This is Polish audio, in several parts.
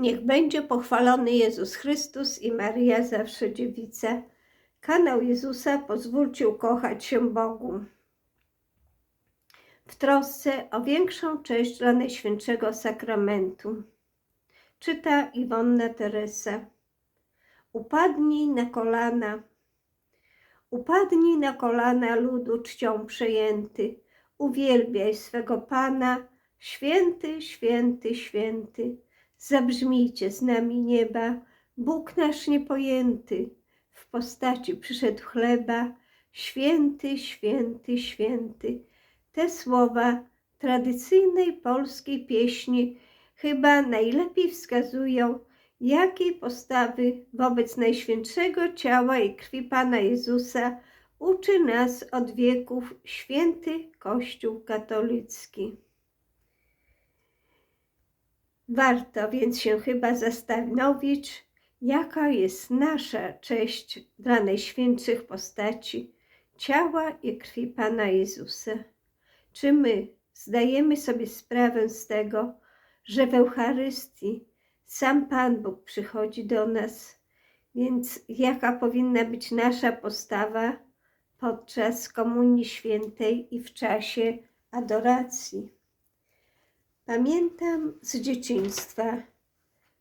Niech będzie pochwalony Jezus Chrystus i Maria zawsze dziewica. Kanał Jezusa pozwólcie ukochać się Bogu. W trosce o większą cześć dla Najświętszego Sakramentu. Czyta Iwonna Teresa. Upadnij na kolana. Upadnij na kolana ludu czcią przejęty. Uwielbiaj swego Pana. Święty, święty, święty. Zabrzmijcie z nami nieba, Bóg nasz niepojęty, w postaci przyszedł chleba, święty, święty, święty. Te słowa tradycyjnej polskiej pieśni chyba najlepiej wskazują, jakiej postawy wobec Najświętszego Ciała i Krwi Pana Jezusa uczy nas od wieków święty Kościół katolicki. Warto więc się chyba zastanowić, jaka jest nasza cześć dla najświętszych postaci ciała i krwi Pana Jezusa. Czy my zdajemy sobie sprawę z tego, że w Eucharystii sam Pan Bóg przychodzi do nas, więc jaka powinna być nasza postawa podczas Komunii Świętej i w czasie adoracji? Pamiętam z dzieciństwa,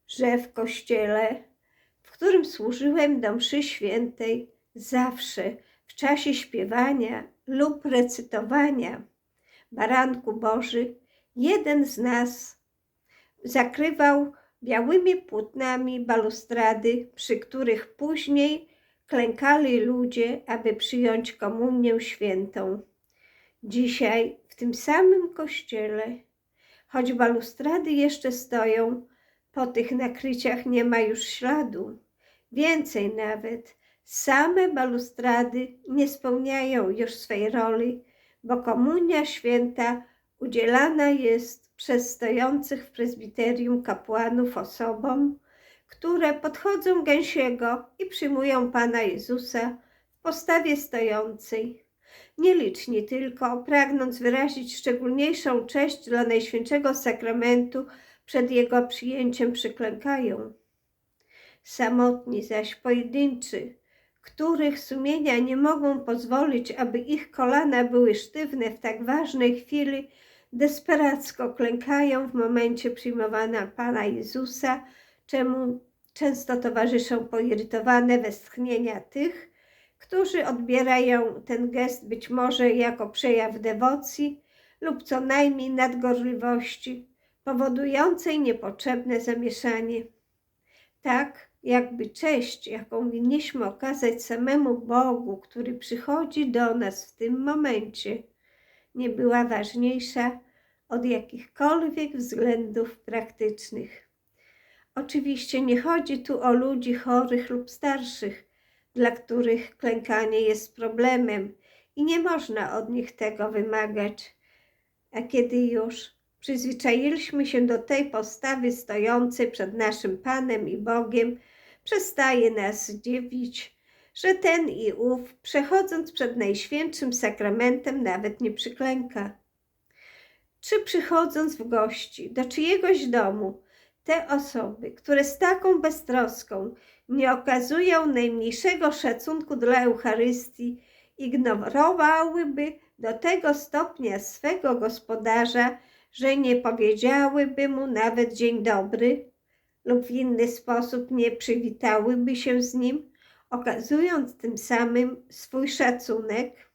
że w kościele, w którym służyłem do mszy świętej, zawsze w czasie śpiewania lub recytowania Baranku Boży, jeden z nas zakrywał białymi płótnami balustrady, przy których później klękali ludzie, aby przyjąć komunię świętą. Dzisiaj w tym samym kościele Choć balustrady jeszcze stoją, po tych nakryciach nie ma już śladu. Więcej nawet, same balustrady nie spełniają już swej roli, bo komunia święta udzielana jest przez stojących w prezbiterium kapłanów osobom, które podchodzą gęsiego i przyjmują Pana Jezusa w postawie stojącej. Nieliczni tylko, pragnąc wyrazić szczególniejszą cześć dla Najświętszego Sakramentu, przed jego przyjęciem przyklękają. Samotni zaś pojedynczy, których sumienia nie mogą pozwolić, aby ich kolana były sztywne w tak ważnej chwili, desperacko klękają w momencie przyjmowania Pana Jezusa, czemu często towarzyszą poirytowane westchnienia tych, którzy odbierają ten gest być może jako przejaw dewocji lub co najmniej nadgorliwości, powodującej niepotrzebne zamieszanie. Tak, jakby cześć, jaką winniśmy okazać samemu Bogu, który przychodzi do nas w tym momencie, nie była ważniejsza od jakichkolwiek względów praktycznych. Oczywiście nie chodzi tu o ludzi chorych lub starszych, dla których klękanie jest problemem i nie można od nich tego wymagać. A kiedy już przyzwyczailiśmy się do tej postawy stojącej przed naszym Panem i Bogiem, przestaje nas dziwić, że ten i ów, przechodząc przed Najświętszym Sakramentem, nawet nie przyklęka. Czy przychodząc w gości do czyjegoś domu, te osoby, które z taką beztroską nie okazują najmniejszego szacunku dla Eucharystii, ignorowałyby do tego stopnia swego gospodarza, że nie powiedziałyby mu nawet dzień dobry lub w inny sposób nie przywitałyby się z nim, okazując tym samym swój szacunek.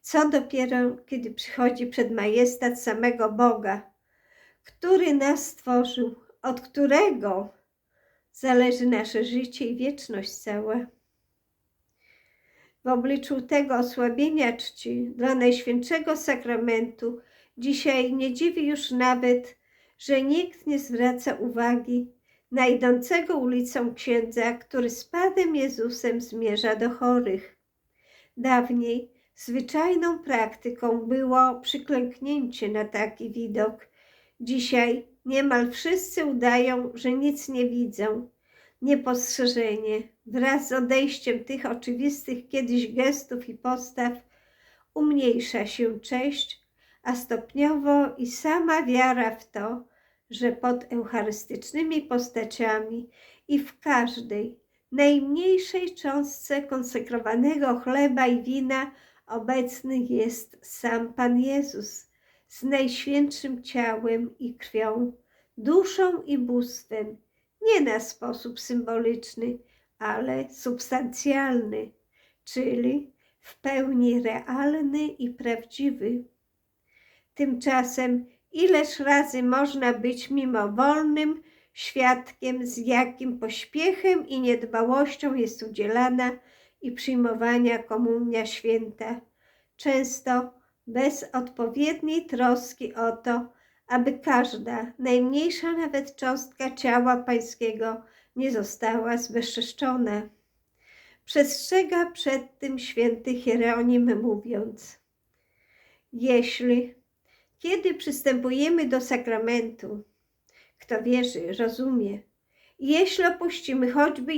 Co dopiero, kiedy przychodzi przed majestat samego Boga, który nas stworzył, od którego zależy nasze życie i wieczność cała. W obliczu tego osłabienia czci dla Najświętszego Sakramentu dzisiaj nie dziwi już nawet, że nikt nie zwraca uwagi na idącego ulicą księdza, który z Panem Jezusem zmierza do chorych. Dawniej zwyczajną praktyką było przyklęknięcie na taki widok. Dzisiaj Niemal wszyscy udają, że nic nie widzą. Niepostrzeżenie, wraz z odejściem tych oczywistych kiedyś gestów i postaw, umniejsza się cześć, a stopniowo i sama wiara w to, że pod eucharystycznymi postaciami i w każdej najmniejszej cząstce konsekrowanego chleba i wina obecny jest sam Pan Jezus z najświętszym ciałem i krwią, duszą i bóstwem, nie na sposób symboliczny, ale substancjalny, czyli w pełni realny i prawdziwy. Tymczasem, ileż razy można być mimowolnym świadkiem, z jakim pośpiechem i niedbałością jest udzielana i przyjmowania komunia święta, często bez odpowiedniej troski o to, aby każda, najmniejsza nawet cząstka ciała Pańskiego nie została zbezczeszczona. Przestrzega przed tym święty Hieronim mówiąc, jeśli kiedy przystępujemy do sakramentu, kto wierzy, rozumie, jeśli opuścimy choćby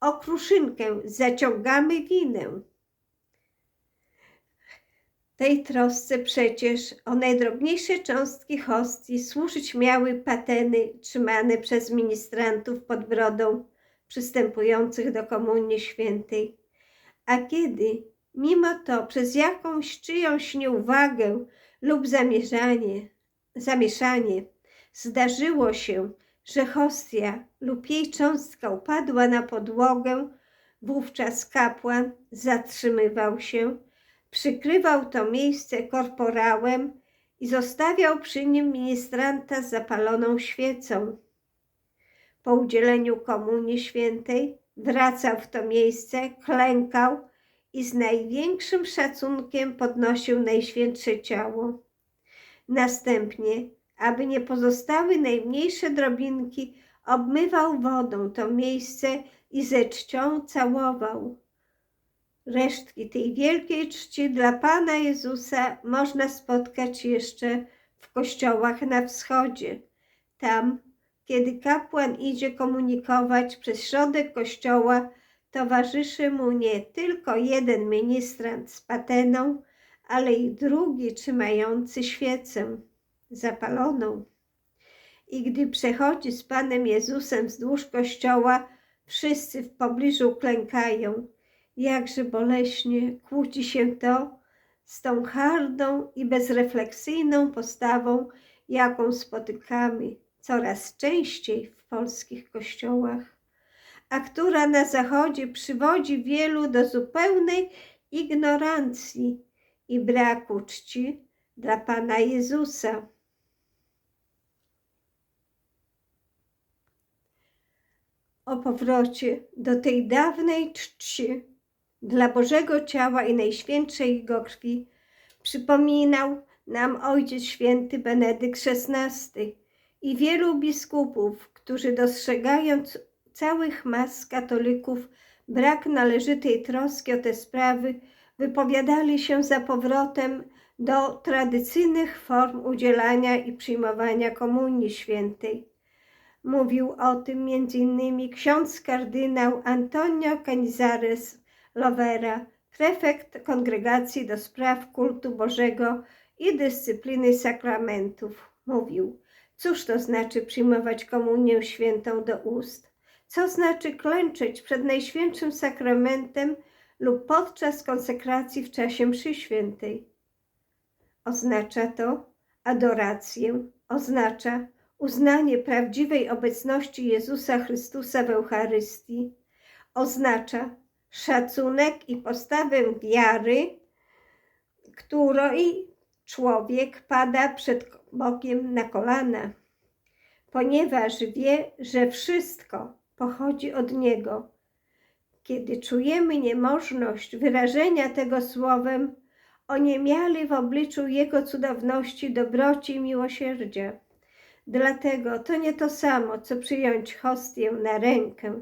okruszynkę, zaciągamy winę. Tej trosce przecież o najdrobniejsze cząstki hostii służyć miały pateny trzymane przez ministrantów pod brodą przystępujących do Komunii Świętej. A kiedy, mimo to, przez jakąś czyjąś nieuwagę lub zamierzanie, zamieszanie zdarzyło się, że hostia lub jej cząstka upadła na podłogę, wówczas kapłan zatrzymywał się, przykrywał to miejsce korporałem i zostawiał przy nim ministranta z zapaloną świecą. Po udzieleniu komunii świętej wracał w to miejsce, klękał i z największym szacunkiem podnosił najświętsze ciało. Następnie, aby nie pozostały najmniejsze drobinki, obmywał wodą to miejsce i ze czcią całował. Resztki tej wielkiej czci dla Pana Jezusa można spotkać jeszcze w kościołach na wschodzie. Tam, kiedy kapłan idzie komunikować przez środek kościoła, towarzyszy mu nie tylko jeden ministrant z pateną, ale i drugi trzymający świecę zapaloną. I gdy przechodzi z Panem Jezusem wzdłuż kościoła, wszyscy w pobliżu klękają. Jakże boleśnie kłóci się to z tą hardą i bezrefleksyjną postawą, jaką spotykamy coraz częściej w polskich kościołach, a która na Zachodzie przywodzi wielu do zupełnej ignorancji i braku czci dla Pana Jezusa. O powrocie do tej dawnej czci dla Bożego Ciała i Najświętszej Jego krwi przypominał nam Ojciec Święty Benedykt XVI i wielu biskupów, którzy dostrzegając całych mas katolików brak należytej troski o te sprawy, wypowiadali się za powrotem do tradycyjnych form udzielania i przyjmowania Komunii Świętej. Mówił o tym m.in. ksiądz kardynał Antonio Canizares Lovera, prefekt Kongregacji do Spraw Kultu Bożego i Dyscypliny Sakramentów. Mówił, cóż to znaczy przyjmować Komunię Świętą do ust? Co znaczy klęczeć przed Najświętszym Sakramentem lub podczas konsekracji w czasie mszy świętej? Oznacza to adorację, oznacza uznanie prawdziwej obecności Jezusa Chrystusa w Eucharystii, oznacza szacunek i postawę wiary, której człowiek pada przed Bogiem na kolana, ponieważ wie, że wszystko pochodzi od Niego. Kiedy czujemy niemożność wyrażenia tego słowem, oniemiali w obliczu Jego cudowności, dobroci i miłosierdzia. Dlatego to nie to samo, co przyjąć hostię na rękę.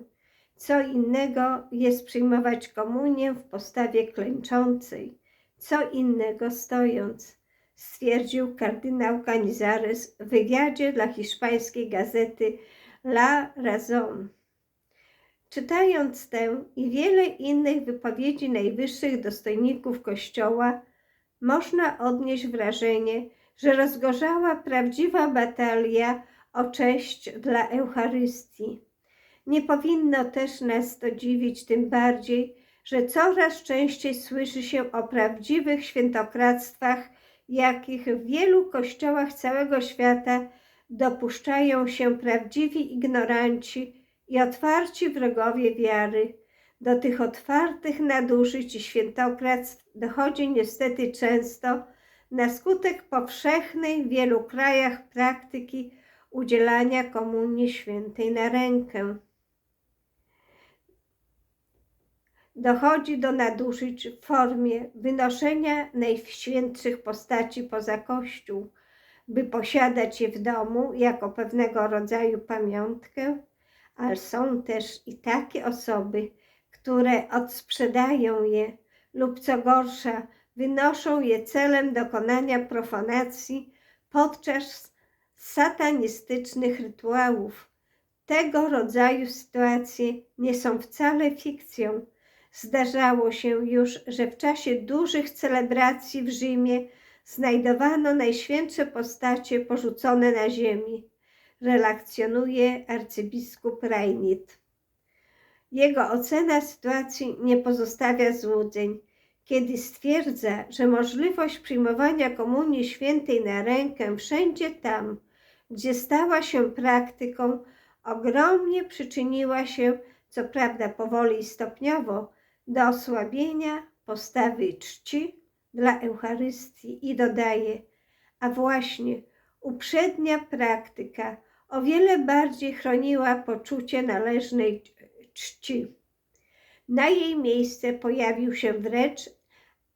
Co innego jest przyjmować komunię w postawie klęczącej, co innego stojąc, stwierdził kardynał Canizares w wywiadzie dla hiszpańskiej gazety La Razón. Czytając tę i wiele innych wypowiedzi najwyższych dostojników Kościoła, można odnieść wrażenie, że rozgorzała prawdziwa batalia o cześć dla Eucharystii. Nie powinno też nas to dziwić, tym bardziej, że coraz częściej słyszy się o prawdziwych świętokradztwach, jakich w wielu kościołach całego świata dopuszczają się prawdziwi ignoranci i otwarci wrogowie wiary. Do tych otwartych nadużyć i świętokradztw dochodzi niestety często na skutek powszechnej w wielu krajach praktyki udzielania komunii świętej na rękę. Dochodzi do nadużyć w formie wynoszenia najświętszych postaci poza kościół, by posiadać je w domu jako pewnego rodzaju pamiątkę, ale są też i takie osoby, które odsprzedają je lub co gorsza, wynoszą je celem dokonania profanacji podczas satanistycznych rytuałów. Tego rodzaju sytuacje nie są wcale fikcją. Zdarzało się już, że w czasie dużych celebracji w Rzymie znajdowano najświętsze postacie porzucone na ziemi, relacjonuje arcybiskup Reinit. Jego ocena sytuacji nie pozostawia złudzeń, kiedy stwierdza, że możliwość przyjmowania Komunii Świętej na rękę wszędzie tam, gdzie stała się praktyką, ogromnie przyczyniła się, co prawda powoli i stopniowo, do osłabienia postawy czci dla Eucharystii i dodaje, a właśnie uprzednia praktyka o wiele bardziej chroniła poczucie należnej czci. Na jej miejsce pojawił się wręcz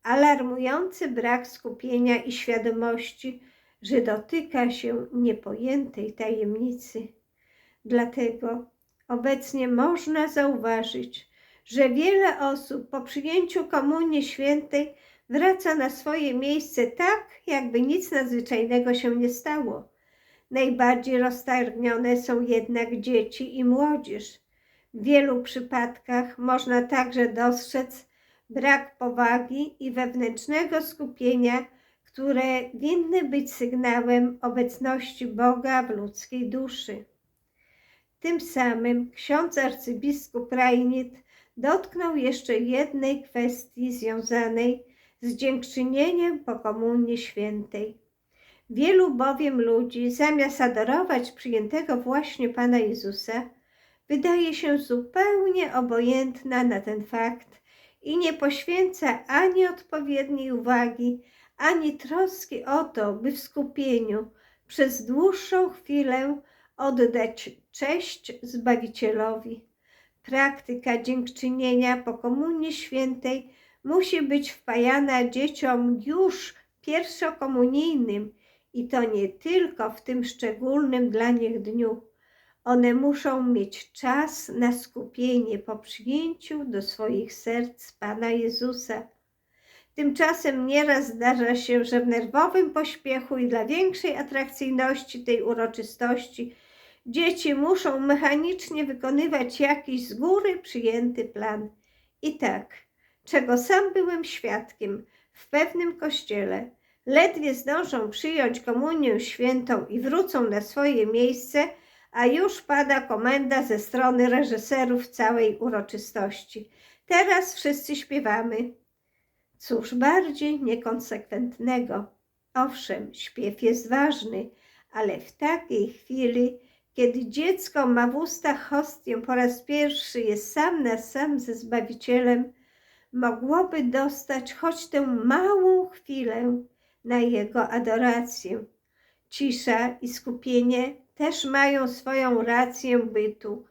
alarmujący brak skupienia i świadomości, że dotyka się niepojętej tajemnicy. Dlatego obecnie można zauważyć, że wiele osób po przyjęciu Komunii Świętej wraca na swoje miejsce tak, jakby nic nadzwyczajnego się nie stało. Najbardziej roztargnione są jednak dzieci i młodzież. W wielu przypadkach można także dostrzec brak powagi i wewnętrznego skupienia, które winny być sygnałem obecności Boga w ludzkiej duszy. Tym samym ksiądz arcybiskup Rajnit dotknął jeszcze jednej kwestii związanej z dziękczynieniem po Komunii Świętej. Wielu bowiem ludzi, zamiast adorować przyjętego właśnie Pana Jezusa, wydaje się zupełnie obojętna na ten fakt i nie poświęca ani odpowiedniej uwagi, ani troski o to, by w skupieniu przez dłuższą chwilę oddać cześć Zbawicielowi. Praktyka dziękczynienia po Komunii Świętej musi być wpajana dzieciom już pierwszokomunijnym i to nie tylko w tym szczególnym dla nich dniu. One muszą mieć czas na skupienie po przyjęciu do swoich serc Pana Jezusa. Tymczasem nieraz zdarza się, że w nerwowym pośpiechu i dla większej atrakcyjności tej uroczystości dzieci muszą mechanicznie wykonywać jakiś z góry przyjęty plan. I tak, czego sam byłem świadkiem w pewnym kościele, ledwie zdążą przyjąć komunię świętą i wrócą na swoje miejsce, a już pada komenda ze strony reżyserów całej uroczystości. Teraz wszyscy śpiewamy. Cóż bardziej niekonsekwentnego. Owszem, śpiew jest ważny, ale w takiej chwili, kiedy dziecko ma w ustach hostię po raz pierwszy jest sam na sam ze Zbawicielem, mogłoby dostać choć tę małą chwilę na jego adorację. Cisza i skupienie też mają swoją rację bytu.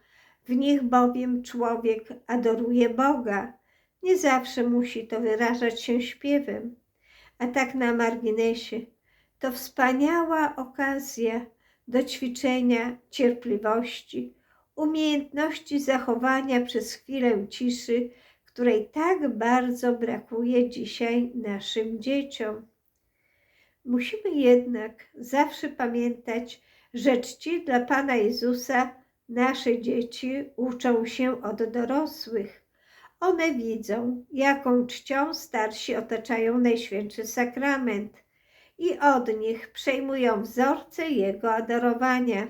W nich bowiem człowiek adoruje Boga. Nie zawsze musi to wyrażać się śpiewem. A tak na marginesie, to wspaniała okazja do ćwiczenia cierpliwości, umiejętności zachowania przez chwilę ciszy, której tak bardzo brakuje dzisiaj naszym dzieciom. Musimy jednak zawsze pamiętać, że czci dla Pana Jezusa nasze dzieci uczą się od dorosłych. One widzą, jaką czcią starsi otaczają Najświętszy Sakrament i od nich przejmują wzorce Jego adorowania.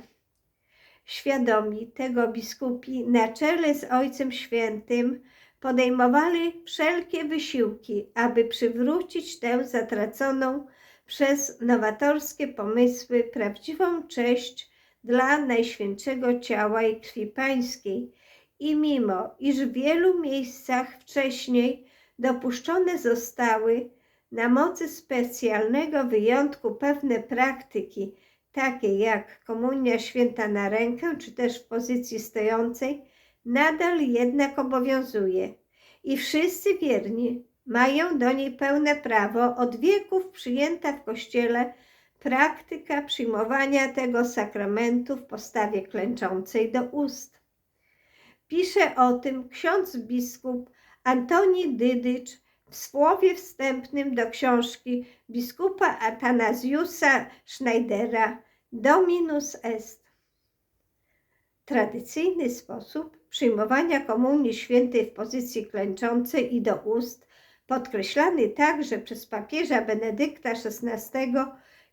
świadomi tego biskupi na czele z Ojcem Świętym podejmowali wszelkie wysiłki, aby przywrócić tę zatraconą przez nowatorskie pomysły prawdziwą cześć dla Najświętszego Ciała i Krwi Pańskiej. I mimo, iż w wielu miejscach wcześniej dopuszczone zostały na mocy specjalnego wyjątku pewne praktyki, takie jak komunia święta na rękę, czy też w pozycji stojącej, nadal jednak obowiązuje i wszyscy wierni mają do niej pełne prawo. Od wieków przyjęta w Kościele praktyka przyjmowania tego sakramentu w postawie klęczącej do ust. Pisze o tym ksiądz biskup Antoni Dydycz w słowie wstępnym do książki biskupa Atanazjusa Schneidera Dominus Est. Tradycyjny sposób przyjmowania komunii świętej w pozycji klęczącej i do ust, podkreślany także przez papieża Benedykta XVI,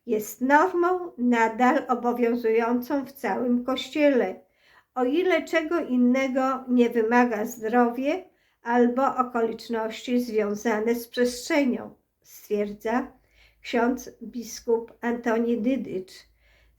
jest normą nadal obowiązującą w całym Kościele, o ile czego innego nie wymaga zdrowie albo okoliczności związane z przestrzenią, stwierdza ksiądz biskup Antoni Dydycz.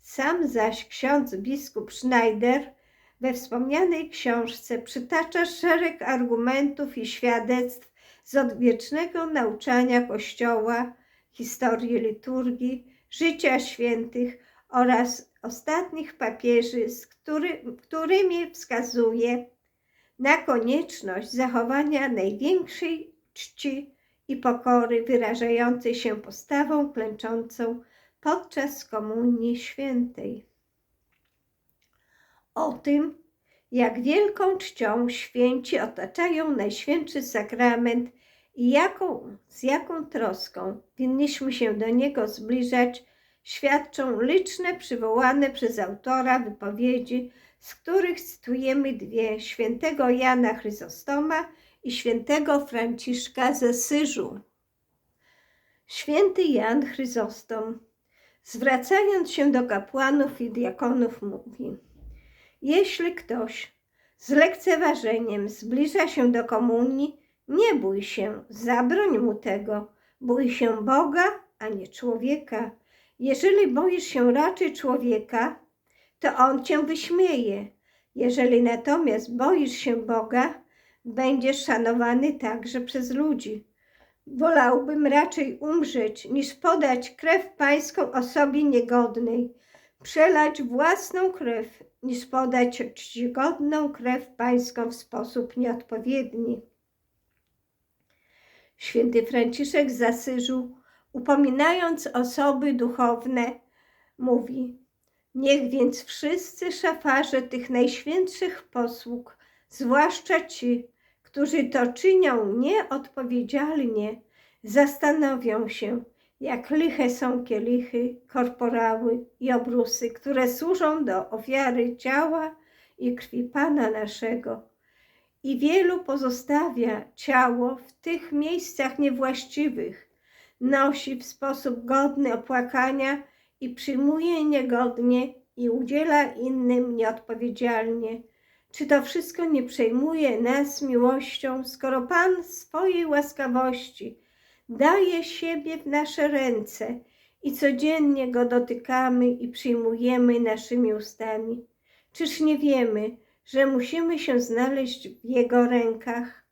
Sam zaś ksiądz biskup Schneider we wspomnianej książce przytacza szereg argumentów i świadectw z odwiecznego nauczania Kościoła, historii liturgii, życia świętych oraz ostatnich papieży, z który, którymi wskazuje na konieczność zachowania największej czci i pokory wyrażającej się postawą klęczącą podczas Komunii Świętej. O tym, jak wielką czcią święci otaczają Najświętszy Sakrament i jaką, z jaką troską winniśmy się do niego zbliżać, świadczą liczne przywołane przez autora wypowiedzi, z których cytujemy dwie świętego Jana Chryzostoma i świętego Franciszka ze Syżu. Święty Jan Chryzostom, zwracając się do kapłanów i diakonów, mówi: Jeśli ktoś z lekceważeniem zbliża się do komunii, nie bój się, zabroń mu tego, bój się Boga, a nie człowieka. Jeżeli boisz się raczej człowieka, to on cię wyśmieje. Jeżeli natomiast boisz się Boga, będziesz szanowany także przez ludzi. Wolałbym raczej umrzeć, niż podać krew pańską osobie niegodnej, przelać własną krew, niż podać czcigodną krew pańską w sposób nieodpowiedni. Święty Franciszek z Asyżu, upominając osoby duchowne, mówi: Niech więc wszyscy szafarze tych najświętszych posług, zwłaszcza ci, którzy to czynią nieodpowiedzialnie, zastanowią się, jak liche są kielichy, korporały i obrusy, które służą do ofiary ciała i krwi Pana naszego. I wielu pozostawia ciało w tych miejscach niewłaściwych, nosi w sposób godny opłakania i przyjmuje niegodnie i udziela innym nieodpowiedzialnie. Czy to wszystko nie przejmuje nas miłością, skoro Pan swojej łaskawości daje siebie w nasze ręce i codziennie Go dotykamy i przyjmujemy naszymi ustami? Czyż nie wiemy, że musimy się znaleźć w Jego rękach?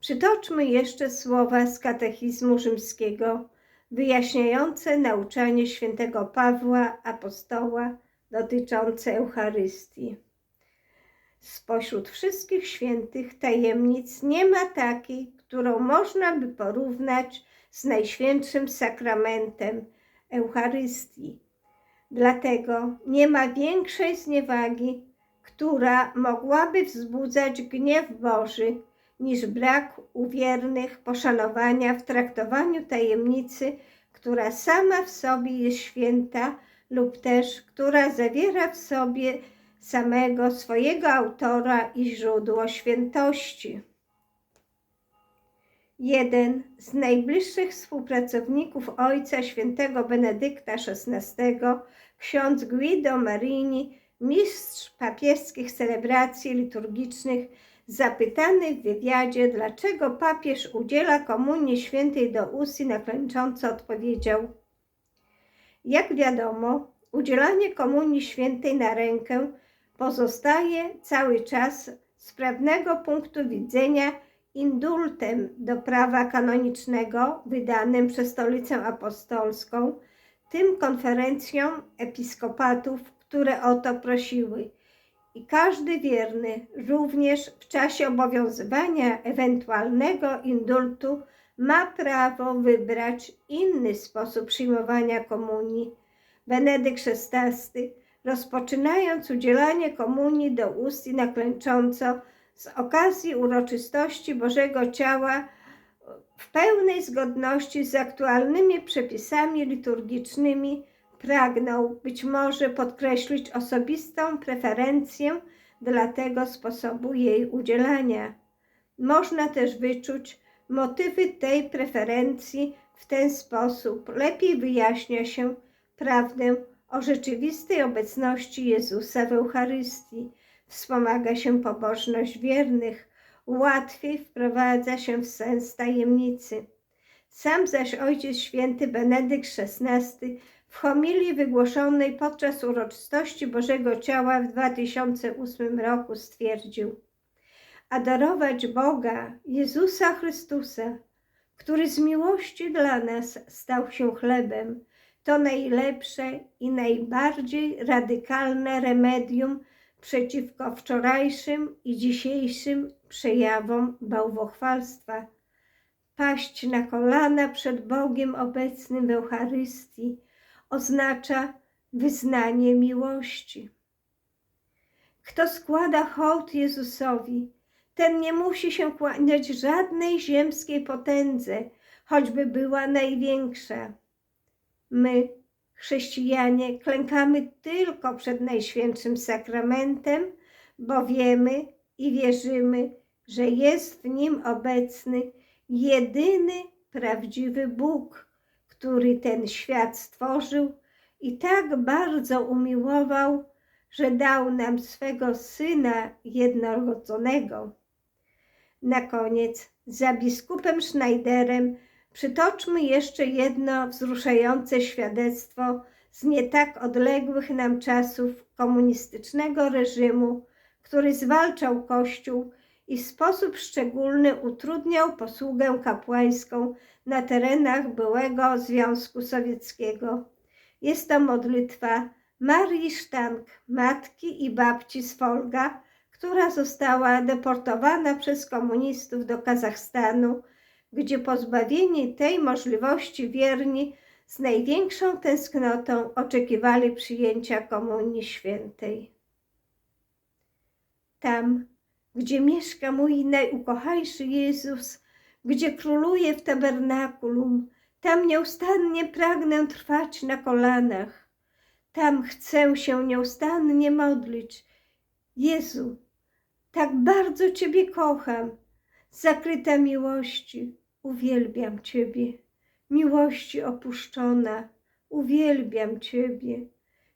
Przytoczmy jeszcze słowa z katechizmu rzymskiego wyjaśniające nauczanie świętego Pawła apostoła dotyczące Eucharystii. Spośród wszystkich świętych tajemnic nie ma takiej, którą można by porównać z Najświętszym Sakramentem Eucharystii. Dlatego nie ma większej zniewagi, która mogłaby wzbudzać gniew Boży, niż brak uwiernych poszanowania w traktowaniu tajemnicy, która sama w sobie jest święta, lub też która zawiera w sobie samego swojego autora i źródło świętości. Jeden z najbliższych współpracowników ojca świętego Benedykta XVI, ksiądz Guido Marini, mistrz papieskich celebracji liturgicznych, zapytany w wywiadzie, dlaczego papież udziela komunii świętej do ust i naklęcząco odpowiedział: Jak wiadomo, udzielanie komunii świętej na rękę pozostaje cały czas z prawnego punktu widzenia indultem do prawa kanonicznego wydanym przez Stolicę Apostolską, tym konferencjom episkopatów, które o to prosiły. I każdy wierny, również w czasie obowiązywania ewentualnego indultu, ma prawo wybrać inny sposób przyjmowania komunii. Benedykt XVI, rozpoczynając udzielanie komunii do ust i naklęcząco z okazji uroczystości Bożego Ciała, w pełnej zgodności z aktualnymi przepisami liturgicznymi, pragnął być może podkreślić osobistą preferencję dla tego sposobu jej udzielania. Można też wyczuć motywy tej preferencji w ten sposób. Lepiej wyjaśnia się prawdę o rzeczywistej obecności Jezusa w Eucharystii, wspomaga się pobożność wiernych, łatwiej wprowadza się w sens tajemnicy. Sam zaś Ojciec Święty Benedykt XVI w homilii wygłoszonej podczas uroczystości Bożego Ciała w 2008 roku stwierdził Adorować Boga, Jezusa Chrystusa, który z miłości dla nas stał się chlebem, to najlepsze i najbardziej radykalne remedium przeciwko wczorajszym i dzisiejszym przejawom bałwochwalstwa. Paść na kolana przed Bogiem obecnym w Eucharystii oznacza wyznanie miłości. Kto składa hołd Jezusowi, ten nie musi się kłaniać żadnej ziemskiej potędze, choćby była największa. My, chrześcijanie, klękamy tylko przed Najświętszym Sakramentem, bo wiemy i wierzymy, że jest w nim obecny jedyny prawdziwy Bóg, który ten świat stworzył i tak bardzo umiłował, że dał nam swego Syna jednorodzonego. Na koniec, za biskupem Schneiderem, przytoczmy jeszcze jedno wzruszające świadectwo z nie tak odległych nam czasów komunistycznego reżimu, który zwalczał Kościół i w sposób szczególny utrudniał posługę kapłańską na terenach byłego Związku Sowieckiego. Jest to modlitwa Marii Sztank, matki i babci z Folga, która została deportowana przez komunistów do Kazachstanu, gdzie pozbawieni tej możliwości wierni z największą tęsknotą oczekiwali przyjęcia Komunii Świętej. Tam, gdzie mieszka mój najukochańszy Jezus, gdzie króluje w tabernakulum, tam nieustannie pragnę trwać na kolanach. Tam chcę się nieustannie modlić. Jezu, tak bardzo Ciebie kocham, zakryta miłości, uwielbiam Ciebie. Miłości opuszczona, uwielbiam Ciebie.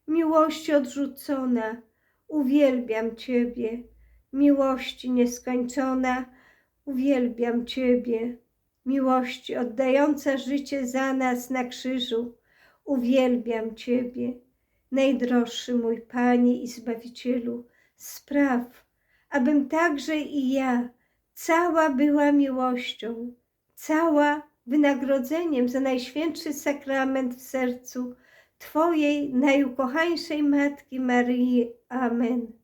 Miłości odrzucona, uwielbiam Ciebie. Miłości nieskończona, uwielbiam Ciebie. Miłości oddająca życie za nas na krzyżu, uwielbiam Ciebie. Najdroższy mój Panie i Zbawicielu, spraw, abym także i ja cała była miłością, cała wynagrodzeniem za najświętszy sakrament w sercu Twojej najukochańszej Matki Maryi. Amen.